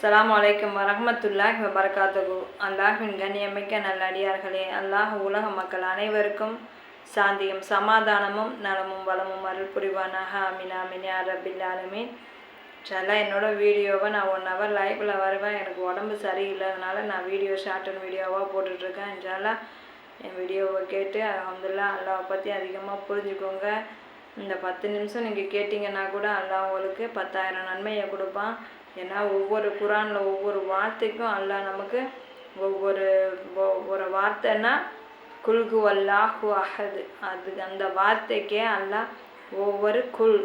அஸ்லாம் வலைக்கம் வரமத்துல்லாஹ் வபரகாத்துஹு. அல்லாஹ்வின் கண்ணியமிக்க நல்லடியார்களே அல்லாஹ் உலக மக்கள் அனைவருக்கும் சாந்தியும் சமாதானமும் நலமும் வளமும் அருள் புரிவானாக அமின் அமின் யா ரபில் ஆலமீன். வீடியோவை நான் ஒன் ஹவர் லைவில் வருவேன். எனக்கு உடம்பு சரியில்லாதனால நான் வீடியோ ஷார்ட் அண்ட் வீடியோவாக போட்டுட்ருக்கேன். இன்ஷால்லா என் வீடியோவை கேட்டு அல்ஹம்துலில்லா அல்லாவை பற்றி அதிகமாக புரிஞ்சுக்கோங்க. இந்த பத்து நிமிஷம் நீங்கள் கேட்டிங்கன்னா கூட அல்லாஹ் உங்களுக்கு பத்தாயிரம் நன்மையை கொடுப்பான். ஏன்னா ஒவ்வொரு குரானில் ஒவ்வொரு வார்த்தைக்கும் அல்லாஹ் நமக்கு ஒவ்வொரு ஒவ்வொரு வார்த்தைன்னா குல்கு அல்லாஹு அஹது. அது அந்த வார்த்தைக்கே அல்லாஹ் ஒவ்வொரு குல்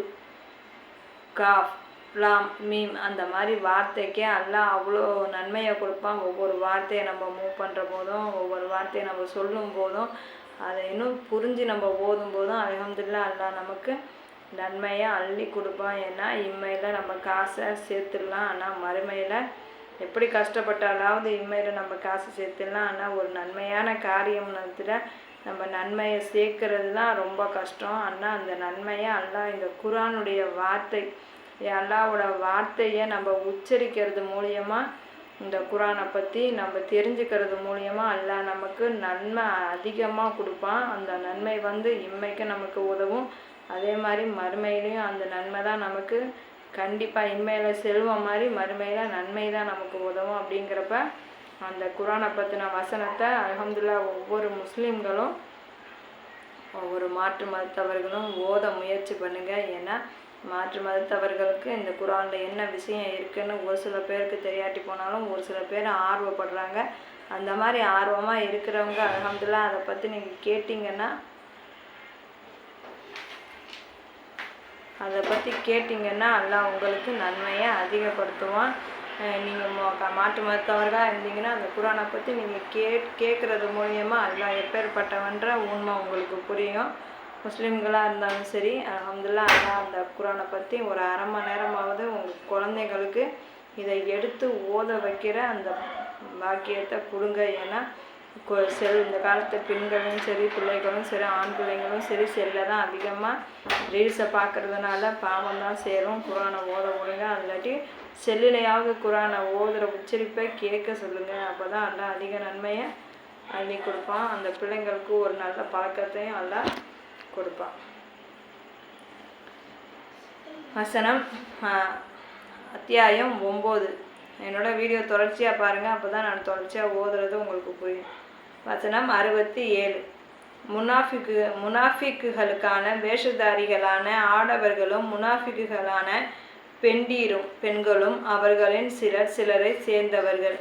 காஃப் லாம் மீம் அந்த மாதிரி வார்த்தைக்கே எல்லாம் அவ்வளோ நன்மையை கொடுப்பான். ஒவ்வொரு வார்த்தையை நம்ம மூவ் பண்ணுற போதும் ஒவ்வொரு வார்த்தையை நம்ம சொல்லும் போதும் அதை இன்னும் புரிஞ்சு நம்ம ஓதும் போதும் அலமதுல்லா அல்லாஹ் நமக்கு நன்மையை அள்ளி கொடுப்பான். ஏன்னா இம்மையில் நம்ம காசை சேர்த்துடலாம். ஆனால் மறுமையில் எப்படி கஷ்டப்பட்டாலாவது இம்மையில் நம்ம காசு சேர்த்துடலாம். ஆனால் ஒரு நன்மையான காரியம்னத்தில் நம்ம நன்மையை சேர்க்கறது தான் ரொம்ப கஷ்டம். ஆனால் அந்த நன்மையை அல்லாஹ் இந்த குரானுடைய வார்த்தை அல்லாவோட வார்த்தையை நம்ம உச்சரிக்கிறது மூலியமாக இந்த குரானை பற்றி நம்ம தெரிஞ்சுக்கிறது மூலியமாக அல்லாஹ் நமக்கு நன்மை அதிகமாக கொடுப்பான். அந்த நன்மை வந்து இம்மைக்கு நமக்கு உதவும். அதே மாதிரி மறுமையிலையும் அந்த நன்மை தான் நமக்கு கண்டிப்பாக இன்மையில் செல்வம் மாதிரி மறுமையில் நன்மை தான் நமக்கு உதவும் அப்படிங்கிறப்ப அந்த குரானை பற்றின வசனத்தை அலமதுல்லா ஒவ்வொரு முஸ்லீம்களும் ஒவ்வொரு மாற்று மதத்தவர்களும் ஓத முயற்சி பண்ணுங்கள் ஏன்னா மாற்று மதத்தவர்களுக்கு இந்த குரானில் என்ன விஷயம் இருக்குதுன்னு ஒரு சில பேருக்கு தெரியாட்டி போனாலும் ஒரு சில பேர் ஆர்வப்படுறாங்க. அந்த மாதிரி ஆர்வமாக இருக்கிறவங்க அலமதுல்லா அதை பற்றி நீங்கள் கேட்டிங்கன்னா அதை பற்றி கேட்டிங்கன்னா எல்லாம் உங்களுக்கு நன்மையை அதிகப்படுத்துவான். நீங்கள் மாற்று மருத்துவர்களாக இருந்தீங்கன்னா அந்த குரானை பற்றி நீங்கள் கே கேட்குறது மூலியமாக எல்லாம் எப்பேற்பட்டவன்ற உண்மை உங்களுக்கு புரியும். முஸ்லீம்களாக இருந்தாலும் சரி அலமதுல்லா அல்லாஹ் அந்த குரானை பற்றி ஒரு அரை மணி நேரமாவது உங்கள் குழந்தைங்களுக்கு இதை எடுத்து ஓத வைக்கிற அந்த பாக்கியத்தை கொடுங்க. ஏன்னா செல் இந்த காலத்து பெண்களும் சரி பிள்ளைகளும் சரி ஆண் பிள்ளைங்களும் சரி செல்லில் தான் அதிகமாக ரீல்ஸை பார்க்குறதுனால பாவம் தான் சேரும். குரானை ஓத விடுங்க. இல்லாட்டி செல்லுலையாவது குரானை ஓதுகிற உச்சரிப்பை கேட்க சொல்லுங்கள் அப்போ தான் எல்லாம் அதிக நன்மையை அள்ளி கொடுப்பான். அந்த பிள்ளைங்களுக்கு ஒரு நல்ல பழக்கத்தையும் எல்லாம் கொடுப்பான். வசனம் அத்தியாயம் ஒம்பது. என்னோட வீடியோ தொடர்ச்சியாக பாருங்கள் அப்போ தான் நான் தொடர்ச்சியாக ஓதுறது உங்களுக்கு புரியும். வசனம் அறுபத்தி ஏழு. முனாஃபிக்கு முனாஃபிக்குகளுக்கான வேஷதாரிகளான ஆடவர்களும் முனாஃபிக்குகளான பெண்டீரும் பெண்களும் அவர்களின் சிலர் சிலரை சேர்ந்தவர்கள்.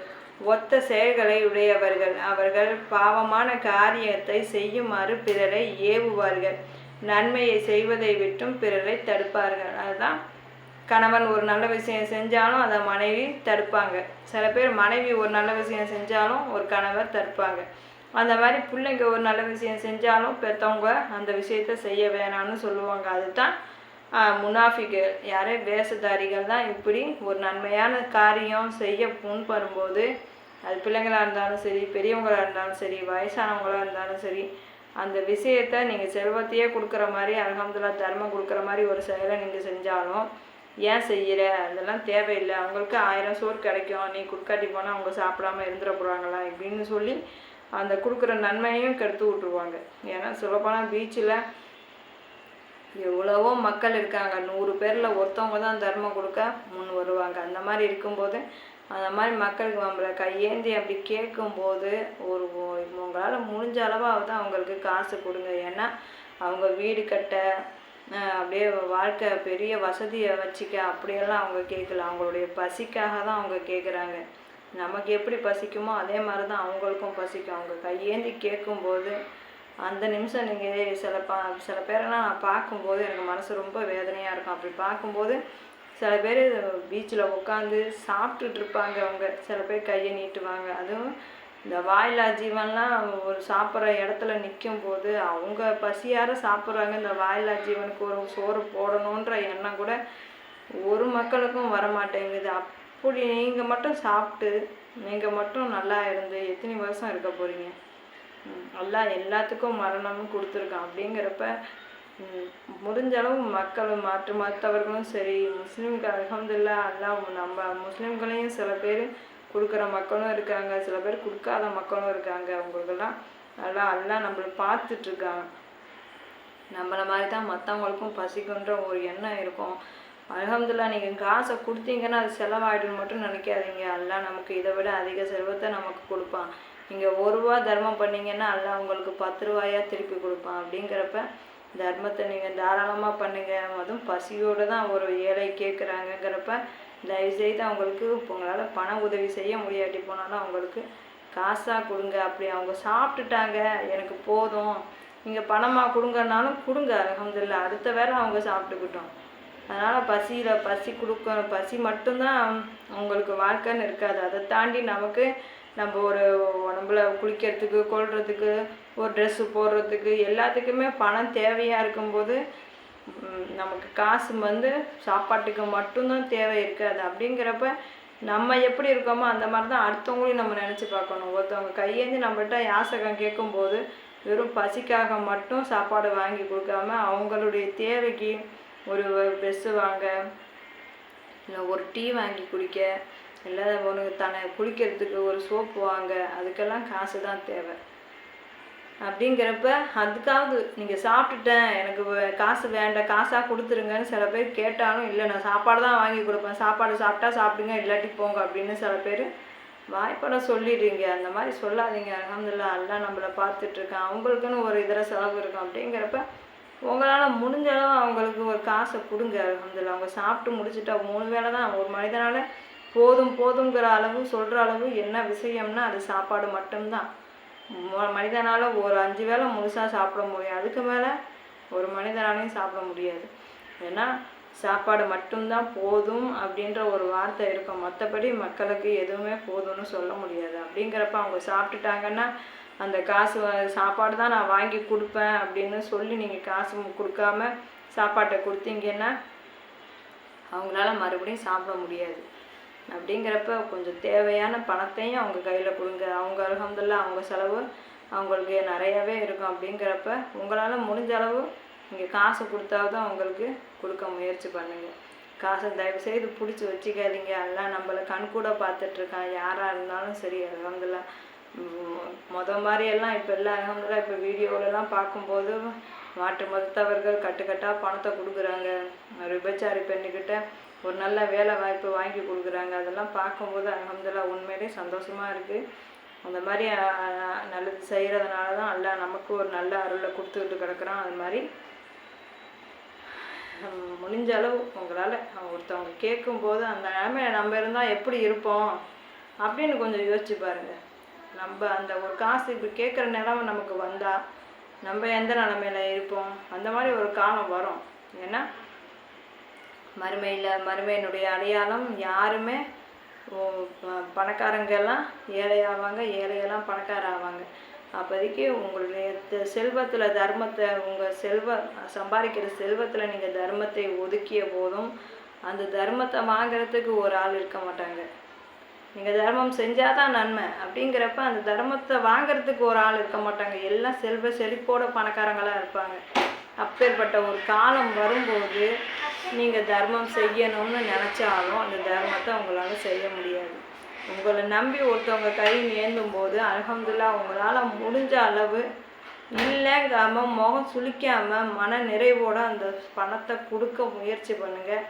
ஒத்த செயல்களை உடையவர்கள். அவர்கள் பாவமான காரியத்தை செய்யுமாறு பிறரை ஏவுவார்கள். நன்மையை செய்வதை விட்டும் பிறரை தடுப்பார்கள். அதுதான் கணவன் ஒரு நல்ல விஷயம் செஞ்சாலும் அதை மனைவி தடுப்பாங்க. சில பேர் மனைவி ஒரு நல்ல விஷயம் செஞ்சாலும் ஒரு கணவர் தடுப்பாங்க. அந்த மாதிரி பிள்ளைங்க ஒரு நல்ல விஷயம் செஞ்சாலும் பெற்றவங்க அந்த விஷயத்த செய்ய வேணாம்னு சொல்லுவாங்க. அதுதான் முனாஃபிகள். யாரே? வேஷதாரிகள் தான் இப்படி ஒரு நன்மையான காரியம் செய்ய முன்படும்போது அது பிள்ளைங்களாக இருந்தாலும் சரி பெரியவங்களாக இருந்தாலும் சரி வயசானவங்களாக இருந்தாலும் சரி அந்த விஷயத்த நீங்கள் செல்வத்தையே கொடுக்குற மாதிரி அலகம்துல்லா தர்மம் கொடுக்குற மாதிரி ஒரு செயலை நீங்கள் செஞ்சாலும் ஏன் செய்கிற அதெல்லாம் தேவையில்லை. அவங்களுக்கு ஆயிரம் சோறு கிடைக்கும். நீ குட்காட்டி போனால் அவங்க சாப்பிடாம இருந்துட போகிறாங்களா இப்படின்னு சொல்லி அந்த கொடுக்குற நன்மையும் கெடுத்து விட்ருவாங்க ஏன்னா சொல்லப்போனால் பீச்சில் எவ்வளவோ மக்கள் இருக்காங்க. நூறு பேரில் ஒருத்தவங்க தான் தர்மம் கொடுக்க முன் வருவாங்க. அந்த மாதிரி இருக்கும்போது அந்த மாதிரி மக்களுக்கு நம்மளை கையேந்தி அப்படி கேட்கும்போது ஒரு உங்களால் முடிஞ்ச அளவாவது அவங்களுக்கு காசு கொடுங்க. ஏன்னா அவங்க வீடு கட்ட அப்படியே வாழ்க்கை பெரிய வசதியை வச்சுக்க அப்படியெல்லாம் அவங்க கேட்கல. அவங்களுடைய பசிக்காக தான் அவங்க கேட்குறாங்க. நமக்கு எப்படி பசிக்குமோ அதே மாதிரி தான் அவங்களுக்கும் பசிக்கும். அவங்க கையேந்தி கேட்கும்போது அந்த நிமிஷம் நீங்கள் சில பா சில பேரெல்லாம் நான் பார்க்கும்போது எனக்கு மனசு ரொம்ப வேதனையாக இருக்கும். அப்படி பார்க்கும்போது சில பேர் பீச்சில் உட்காந்து சாப்பிட்டுட்டு இருப்பாங்க அவங்க. சில பேர் கையை நீட்டுவாங்க. அதுவும் இந்த வாயிலா ஜீவன்லாம் ஒரு சாப்பிட்ற இடத்துல நிற்கும் போது அவங்க பசியார சாப்பிட்றாங்க. இந்த வாயிலா ஜீவனுக்கு ஒரு சோறு போடணுன்ற எண்ணம் கூட ஒரு மக்களுக்கும் வர மாட்டேங்குது இப்படி நீங்கள் மட்டும் சாப்பிட்டு நீங்கள் மட்டும் நல்லா இருந்து எத்தனை வருஷம் இருக்க போகிறீங்க எல்லாம் எல்லாத்துக்கும் மரணமும் கொடுத்துருக்கான். அப்படிங்கிறப்ப முடிஞ்சளவு முடிஞ்ச அளவு மக்கள் மற்ற மற்றவர்களும் சரி முஸ்லீம்கள் அலமதுல்லா எல்லாம் நம்ம முஸ்லீம்களையும் சில பேர் கொடுக்குற மக்களும் இருக்காங்க சில பேர் கொடுக்காத மக்களும் இருக்காங்க. அவங்களுக்கெல்லாம் நல்லா எல்லாம் நம்மள பார்த்துட்ருக்காங்க நம்மளை மாதிரி தான் மற்றவங்களுக்கும் பசிக்குன்ற ஒரு எண்ணம் இருக்கும். அல்ஹம்துலில்லாஹ் நீங்கள் காசை கொடுத்தீங்கன்னா அது செலவாயிடுன்னு மட்டும் நினைக்காதீங்க. அல்லா நமக்கு இதை விட அதிக செல்வத்தை நமக்கு கொடுப்பான். நீங்கள் ஒரு ரூபா தர்மம் பண்ணிங்கன்னா அல்லா உங்களுக்கு பத்து ரூபாயாக திருப்பி கொடுப்பான். அப்படிங்கிறப்ப தர்மத்தை நீங்கள் தாராளமாக பண்ணுங்க. அதுவும் பசியோடு தான் ஒரு ஏழை கேட்குறாங்கங்கிறப்ப தயவுசெய்து அவங்களுக்கு உங்களால் பண உதவி செய்ய முடியாட்டி போனாலும் அவங்களுக்கு காசாக கொடுங்க. அப்படி அவங்க சாப்பிட்டுட்டாங்க. எனக்கு போதும். நீங்கள் பணமாக கொடுங்கனாலும் கொடுங்க. அலமதுல்லா அடுத்த வேலை அவங்க சாப்பிட்டுக்கிட்டோம். அதனால் பசியில் பசி கொடுக்க பசி மட்டும்தான் அவங்களுக்கு வாழ்க்கைன்னு இருக்காது. அதை தாண்டி நமக்கு நம்ம ஒரு உடம்புல குளிக்கிறதுக்கு கொள்றதுக்கு ஒரு ட்ரெஸ்ஸு போடுறதுக்கு எல்லாத்துக்குமே பணம் தேவையாக இருக்கும்போது நமக்கு காசு வந்து சாப்பாட்டுக்கு மட்டும்தான் தேவை இருக்காது. அப்படிங்கிறப்ப நம்ம எப்படி இருக்கோமோ அந்த மாதிரி தான் அடுத்தவங்களையும் நம்ம நினச்சி பார்க்கணும். ஒருத்தவங்க கையேந்தி நம்மகிட்ட யாசகம் கேட்கும்போது வெறும் பசிக்காக மட்டும் சாப்பாடு வாங்கி கொடுக்காம அவங்களுடைய தேவைக்கு ஒரு ட்ரெஸ்ஸு வாங்க இல்லை ஒரு டீ வாங்கி குடிக்க இல்லை ஒன்று தன்னை குளிக்கிறதுக்கு ஒரு சோப்பு வாங்க அதுக்கெல்லாம் காசு தான் தேவை. அப்படிங்கிறப்ப அதுக்காவது நீங்கள் சாப்பிட்டுட்டேன் எனக்கு காசு வேண்டாம் காசாக கொடுத்துருங்கன்னு சில பேர் கேட்டாலும் இல்லை நான் சாப்பாடு தான் வாங்கி கொடுப்பேன் சாப்பாடு சாப்பிட்டா சாப்பிடுங்க இல்லாட்டி போங்க அப்படின்னு சில பேர் வாய்ப்பட சொல்லிடுறீங்க. அந்த மாதிரி சொல்லாதீங்க. அல்ஹம்துலில்லாஹ் எல்லாம் நம்மளை பார்த்துட்ருக்கேன் அவங்களுக்குன்னு ஒரு இதர செலவு இருக்கும். அப்படிங்கிறப்ப உங்களால் முடிஞ்ச அளவு அவங்களுக்கு ஒரு காசை கொடுங்க அல்ஹம்துலில்லாஹ் அவங்க சாப்பிட்டு முடிச்சுட்டா மூணு வேளை தான். ஒரு மனிதனால் போதும் போதுங்கிற அளவு சொல்கிற அளவு என்ன விஷயம்னா அது சாப்பாடு மட்டும்தான். மனிதனால் ஒரு அஞ்சு வேளை முழுசாக சாப்பிட முடியும். அதுக்கு மேலே ஒரு மனிதனாலையும் சாப்பிட முடியாது. ஏன்னா சாப்பாடு மட்டும்தான் போதும் அப்படின்ற ஒரு வார்த்தை இருக்கும். மற்றபடி மக்களுக்கு எதுவுமே போதும்னு சொல்ல முடியாது. அப்படிங்கிறப்ப அவங்க சாப்பிட்டுட்டாங்கன்னா அந்த காசு சாப்பாடு தான் நான் வாங்கி கொடுப்பேன் அப்படின்னு சொல்லி நீங்கள் காசு கொடுக்காம சாப்பாட்டை கொடுத்தீங்கன்னா அவங்களால மறுபடியும் சாப்பிட முடியாது. அப்படிங்கிறப்ப கொஞ்சம் தேவையான பணத்தையும் அவங்க கையில் கொடுங்க. அவங்க அல்ஹம்துலில்லாஹ் அவங்க செலவு அவங்களுக்கு நிறையவே இருக்கும். அப்படிங்கிறப்ப உங்களால் முடிஞ்ச அளவு நீங்கள் காசு கொடுத்தாவது அவங்களுக்கு கொடுக்க முயற்சி பண்ணுங்கள் காசை தயவு செய்து பிடிச்சி வச்சுக்காதீங்க. எல்லாம் நம்மளை கண் கூட பார்த்துட்ருக்கான் யாராக இருந்தாலும் சரி அல்ஹம்துலில்லாஹ் மொதல் மாதிரியெல்லாம் மாதிரி எல்லாம் இப்போ எல்லாம் அல்ஹம்துலில்லாஹ் இப்போ வீடியோவிலலாம் பார்க்கும்போது மாற்று மதத்தவர்கள் கட்டுக்கட்டாக பணத்தை கொடுக்குறாங்க. விபச்சாரி பெண்ணுக்கிட்ட ஒரு நல்ல வேலை வாய்ப்பு வாங்கி கொடுக்குறாங்க. அதெல்லாம் பார்க்கும்போது அல்ஹம்துலில்லாஹ் உண்மையிலே சந்தோஷமாக இருக்குது அந்த மாதிரி நல்லது செய்கிறதுனால தான் எல்லாம் நமக்கு ஒரு நல்ல அருளை கொடுத்துக்கிட்டு கிடக்குறான். அது மாதிரி முடிஞ்ச அளவு உங்களால் ஒருத்தவங்க கேட்கும்போது அந்த நிலமையில நம்ம இருந்தால் எப்படி இருப்போம் அப்படின்னு கொஞ்சம் யோசிச்சு பாருங்கள் நம்ம அந்த ஒரு காசு இப்படி கேட்குற நிலமை நமக்கு வந்தால் நம்ம எந்த நிலமையில இருப்போம்? அந்த மாதிரி ஒரு காலம் வரும். ஏன்னா மறுமையில் மறுமையினுடைய அடையாளம் யாருமே பணக்காரங்கெல்லாம் ஏழை ஆவாங்க ஏழையெல்லாம் பணக்கார ஆவாங்க அப்போதைக்கு உங்களுடைய செல்வத்தில் தர்மத்தை உங்கள் செல்வ சம்பாதிக்கிற செல்வத்தில் நீங்கள் தர்மத்தை ஒதுக்கிய போதும் அந்த தர்மத்தை வாங்கிறதுக்கு ஒரு ஆள் இருக்க மாட்டாங்க. நீங்கள் தர்மம் செஞ்சாதான் நன்மை. அப்படிங்கிறப்ப அந்த தர்மத்தை வாங்குறதுக்கு ஒரு ஆள் இருக்க மாட்டாங்க. எல்லாம் செல்வ செழிப்போட பணக்காரங்களாக இருப்பாங்க. அப்பேற்பட்ட ஒரு காலம் வரும்போது நீங்கள் தர்மம் செய்யணும்னு நினச்சாலும் அந்த தர்மத்தை உங்களால் செய்ய முடியாது. உங்களை நம்பி ஒருத்தவங்க கை நேந்தும் போது அலகம்துல்லா உங்களால் முடிஞ்ச அளவு இல்லைங்காமல் முகம் சுளிக்காமல் மன நிறைவோடு அந்த பணத்தை கொடுக்க முயற்சி பண்ணுங்கள்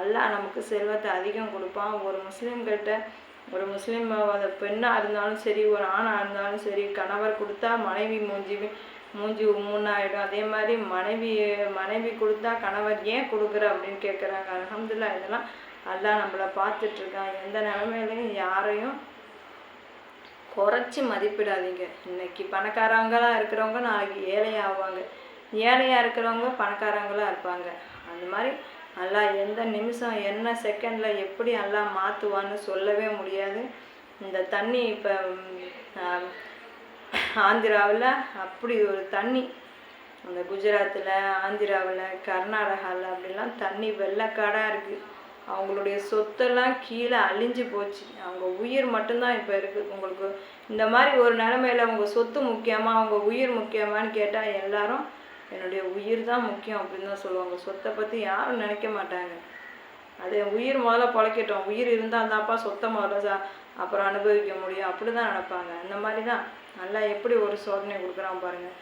அல்லாஹ் நமக்கு செல்வத்தை அதிகம் கொடுப்பான். ஒரு முஸ்லீம்கிட்ட ஒரு முஸ்லீம் அது பெண்ணாக இருந்தாலும் சரி ஒரு ஆணாக இருந்தாலும் சரி கணவர் கொடுத்தா மனைவி மூஞ்சி மூஞ்சி உம்முன்னாயிடும் அதே மாதிரி மனைவி மனைவி கொடுத்தா கணவர் ஏன் கொடுக்குற அப்படின்னு கேட்குறாங்க அலமதுல்லா இதெல்லாம் எல்லாம் நம்மளை பார்த்துட்ருக்கான். எந்த நிலமையிலையும் யாரையும் குறைச்சி மதிப்பிடாதீங்க. இன்னைக்கு பணக்காரங்களா இருக்கிறவங்க நாளைக்கு ஏழையாவாங்க ஏழையாக இருக்கிறவங்க பணக்காரங்களாக இருப்பாங்க. அந்த மாதிரி அல்லா எந்த நிமிஷம் என்ன செகண்டில் எப்படி எல்லாம் மாற்றுவான்னு சொல்லவே முடியாது. இந்த தண்ணி இப்போ ஆந்திராவில் அப்படி ஒரு தண்ணி. அந்த குஜராத்தில் ஆந்திராவில் கர்நாடகாவில் அப்படிலாம் தண்ணி வெள்ளக்காடாக இருக்குது அவங்களுடைய சொத்தெல்லாம் கீழே அழிஞ்சு போச்சு. அவங்க உயிர் மட்டும்தான் இப்போ இருக்குது உங்களுக்கு இந்த மாதிரி ஒரு நிலமையில் உங்கள் சொத்து முக்கியமாக அவங்க உயிர் முக்கியமான்னு கேட்டால் எல்லாரும் என்னுடைய உயிர் தான் முக்கியம் அப்படின்னு தான் சொல்லுவாங்க. சொத்தை பற்றி யாரும் நினைக்க மாட்டாங்க. அது உயிர் முதல்ல பொழைக்கட்டும். உயிர் இருந்தால் தான்ப்பா சொத்தை முதல்ல சா அப்புறம் அனுபவிக்க முடியும். அப்படி தான் நினைப்பாங்க. அந்த மாதிரி தான் நல்லா எப்படி ஒரு சோதனை கொடுக்குறான் பாருங்கள்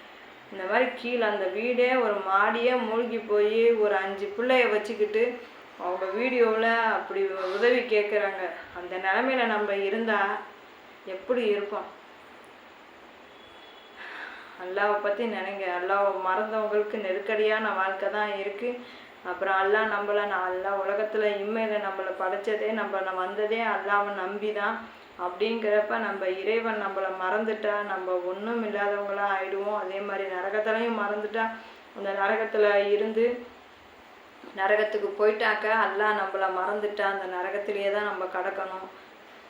இந்த மாதிரி கீழே அந்த வீடே ஒரு மாடியே மூழ்கி போய் ஒரு அஞ்சு பிள்ளைய வச்சுக்கிட்டு அவங்க வீடியோவில் அப்படி உதவி கேட்குறாங்க அந்த நிலமையில நம்ம இருந்தால் எப்படி இருப்போம்? அல்லாவை பற்றி நினைங்க. அல்லாவை மறந்தவங்களுக்கு நெருக்கடியான வாழ்க்கை தான் இருக்குது அப்புறம் அல்லா நம்மளை நான் அல்லா உலகத்தில் இம்மையில் நம்மளை படைச்சதே நம்ம வந்ததே அல்லாவை நம்பி தான் அப்படிங்கிறப்ப நம்ம இறைவன் நம்மளை மறந்துட்டா நம்ம ஒன்றும் இல்லாதவங்களா ஆயிடுவோம். அதே மாதிரி நரகத்திலையும் மறந்துட்டா அந்த நரகத்தில் இருந்து நரகத்துக்கு போயிட்டாக்க அல்லா நம்மளை மறந்துட்டா. அந்த நரகத்திலேயே தான் நம்ம கடக்கணும்.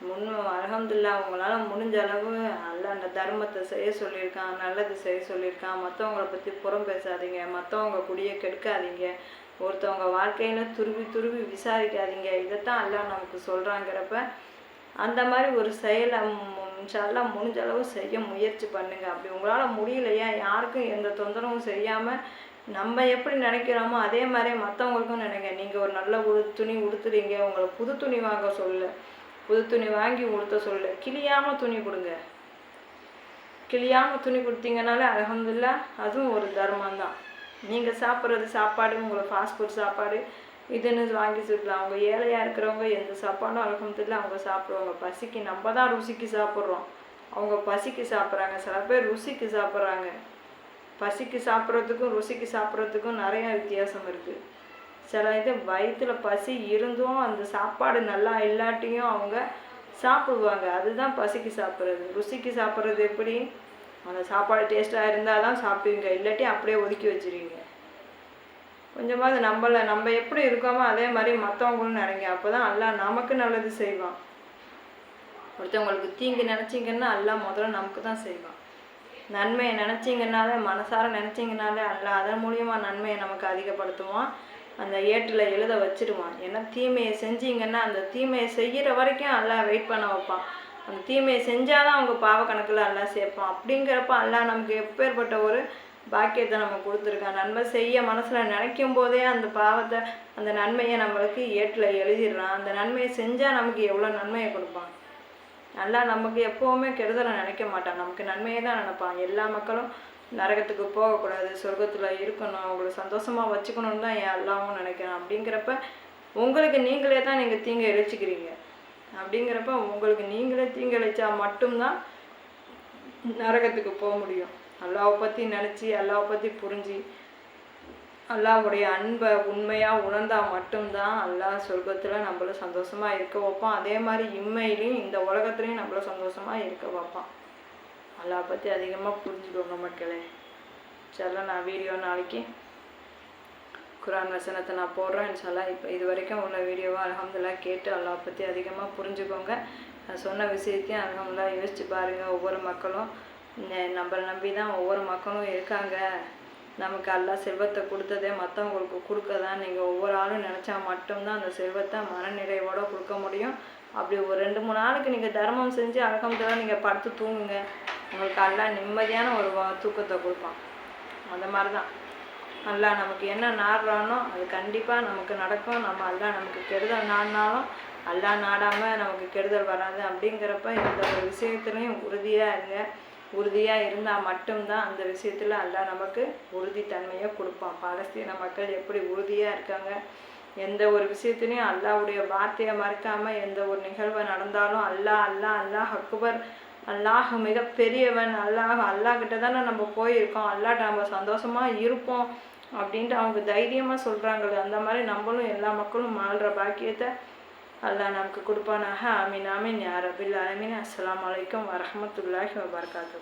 முன் அலகம்துல்லா அவங்களால முடிஞ்ச அளவு அல்ல அந்த தர்மத்தை செய்ய சொல்லியிருக்கான் நல்லது செய்ய சொல்லியிருக்கான். மற்றவங்கள பற்றி புறம் பேசாதீங்க. மற்றவங்க குடியை கெடுக்காதீங்க. ஒருத்தவங்க வாழ்க்கையில் துருவி துருவி விசாரிக்காதீங்க. இதைத்தான் எல்லாம் நமக்கு சொல்கிறாங்கிறப்ப அந்த மாதிரி ஒரு செயலை இன்ஷால்லாம் முடிஞ்ச அளவு செய்ய முயற்சி பண்ணுங்க. அப்படி உங்களால் முடியலையா? யாருக்கும் எந்த தொந்தரவும் செய்யாமல் நம்ம எப்படி நினைக்கிறோமோ அதே மாதிரி மற்றவங்களுக்கும் நினைங்க. நீங்கள் ஒரு நல்ல உடு துணி உடுத்துறீங்க. உங்களை புது துணி வாங்க சொல்ல. புது துணி வாங்கி உடுத்த சொல்ல. கிளியாமல் துணி கொடுங்க. கிளியாமல் துணி கொடுத்தீங்கனாலே அலகம்துல்லா அதுவும் ஒரு தர்மம் தான் நீங்கள் சாப்பிட்றது சாப்பாடு உங்களை ஃபாஸ்ட் ஃபுட் சாப்பாடு இதுன்னு வாங்கி சுடலாம் அவங்க ஏழையாக இருக்கிறவங்க எந்த சாப்பாடும் அலகம்துல்லா அவங்க சாப்பிடுவாங்க. பசிக்கு நம்ம தான் ருசிக்கு சாப்பிட்றோம். அவங்க பசிக்கு சாப்பிட்றாங்க. சில பேர் ருசிக்கு சாப்பிட்றாங்க. பசிக்கு சாப்பிட்றதுக்கும் ருசிக்கு சாப்பிட்றதுக்கும் நிறையா வித்தியாசம் இருக்குது சில இது வயிற்றில் பசி இருந்தும் அந்த சாப்பாடு நல்லா இல்லாட்டியும் அவங்க சாப்பிடுவாங்க. அதுதான் பசிக்கு சாப்பிட்றது. ருசிக்கு சாப்பிட்றது எப்படி? அந்த சாப்பாடு டேஸ்ட்டாக இருந்தால் தான் சாப்பிடுவீங்க. இல்லாட்டி அப்படியே ஒதுக்கி வச்சுருவீங்க. கொஞ்சமாவது நம்மளை நம்ம எப்படி இருக்கோமோ அதே மாதிரி மற்றவங்களும் நினைங்க. அப்போ தான் எல்லாம் நமக்கு நல்லது செய்வான். ஒருத்தவங்களுக்கு தீங்கு நினச்சிங்கன்னா எல்லாம் முதல்ல நமக்கு தான் செய்வான். நன்மையை நினச்சிங்கனாலே மனசார நினச்சிங்கனாலே அல்ல அதன் மூலியமாக நன்மையை நமக்கு அதிகப்படுத்துவான். அந்த ஏட்டில் எழுத வச்சிருவான். ஏன்னா தீமையை செஞ்சீங்கன்னா அந்த தீமையை செய்கிற வரைக்கும் எல்லாம் வெயிட் பண்ண வைப்பான். அந்த தீமையை செஞ்சால் தான் அவங்க பாவ கணக்கில் எல்லாம் சேர்ப்பான். அப்படிங்கிறப்ப எல்லாம் நமக்கு எப்பேற்பட்ட ஒரு பாக்கியத்தை நம்ம கொடுத்துருக்கான். நன்மை செய்ய மனசில் நினைக்கும் போதே அந்த பாவத்தை அந்த நன்மையை நம்மளுக்கு ஏட்டில் எழுதிடுறான். அந்த நன்மையை செஞ்சால் நமக்கு எவ்வளோ நன்மையை கொடுப்பான்? நல்லா நமக்கு எப்போவுமே கெடுதலை நினைக்க மாட்டான். நமக்கு நன்மையை தான் நினைப்பான். எல்லா மக்களும் நரகத்துக்கு போகக்கூடாது சொர்க்கத்தில் இருக்கணும் அவங்கள சந்தோஷமாக வச்சுக்கணுன்னு தான் என் எல்லாமும் நினைக்கிறேன். அப்படிங்கிறப்ப உங்களுக்கு நீங்களே தான் நீங்கள் தீங்க இழைச்சிக்கிறீங்க அப்படிங்கிறப்ப உங்களுக்கு நீங்களே தீங்கு இழைச்சா மட்டும்தான் நரகத்துக்கு போக முடியும். அல்லாவை பற்றி நினச்சி அல்லாவை பற்றி புரிஞ்சு அல்லாவுடைய அன்பை உண்மையாக உணர்ந்தால் மட்டும்தான் அல்லா சொர்க்கத்தில் நம்மள சந்தோஷமாக இருக்க வைப்பான். அதே மாதிரி இம்மையிலையும் இந்த உலகத்துலேயும் நம்மள சந்தோஷமாக இருக்க வைப்பான். அல்லா பற்றி அதிகமாக புரிஞ்சுக்கோங்க மக்களே சரி நான் வீடியோ நாளைக்கு குரான் வசனத்தை நான் போடுறேன் இன்ஷால்லா இப்போ இது வரைக்கும் உள்ள வீடியோவாக அலமதுல்லா கேட்டு அல்லா பற்றி அதிகமாக புரிஞ்சுக்கோங்க. நான் சொன்ன விஷயத்தையும் அலமதுல்லா யோசிச்சு பாருங்கள் ஒவ்வொரு மக்களும். நம்மளை நம்பி தான் ஒவ்வொரு மக்களும் இருக்காங்க. நமக்கு எல்லா செல்வத்தை கொடுத்ததே மற்றவங்களுக்கு கொடுக்க தான் நீங்கள் ஒவ்வொரு ஆளும் நினச்சா மட்டும்தான் அந்த செல்வத்தை மனநிறைவோடு கொடுக்க முடியும். அப்படி ஒரு ரெண்டு மூணு நாளுக்கு நீங்கள் தர்மம் செஞ்சு அழகம்தான் நீங்கள் படுத்து தூங்குங்க. உங்களுக்கு அல்லா நிம்மதியான ஒரு தூக்கத்தை கொடுப்பான். அந்த மாதிரி தான் நல்லா நமக்கு என்ன நாடுறானோ அது கண்டிப்பாக நமக்கு நடக்கும். நம்ம அல்லா நமக்கு கெடுதல் நாடினாலும் அல்லா நாடாமல் நமக்கு கெடுதல் வராது. அப்படிங்கிறப்ப எந்த ஒரு விஷயத்துலையும் உறுதியாக இருங்க. உறுதியாக இருந்தால் மட்டும்தான் அந்த விஷயத்தில் அல்லா நமக்கு உறுதித்தன்மையை கொடுப்பான். பாலஸ்தீன மக்கள் எப்படி உறுதியாக இருக்காங்க? எந்த ஒரு விஷயத்துலையும் அல்லாவுடைய வார்த்தையை மறக்காமல் எந்த ஒரு நிகழ்வு நடந்தாலும் அல்லாஹ் அல்லாஹ் அல்லாஹ் அக்பர் அல்லாஹ் மிக பெரியவன் அல்லாஹ் அல்லாஹ் கிட்ட தானே நம்ம போயிருக்கோம். அல்லாட்ட நம்ம சந்தோஷமாக இருப்போம் அப்படின்ட்டு அவங்க தைரியமாக சொல்கிறாங்களே அந்த மாதிரி நம்மளும் எல்லா மக்களும் மாறுற பாக்கியத்தை அல்லாஹ் நமக்கு கொடுப்பானாக. ஆமீன் ஆமீன். யார் அபில் அலமீன் அஸ்லாம் வலைக்கம் வரமத்துல்லாஹி வபர்காத்து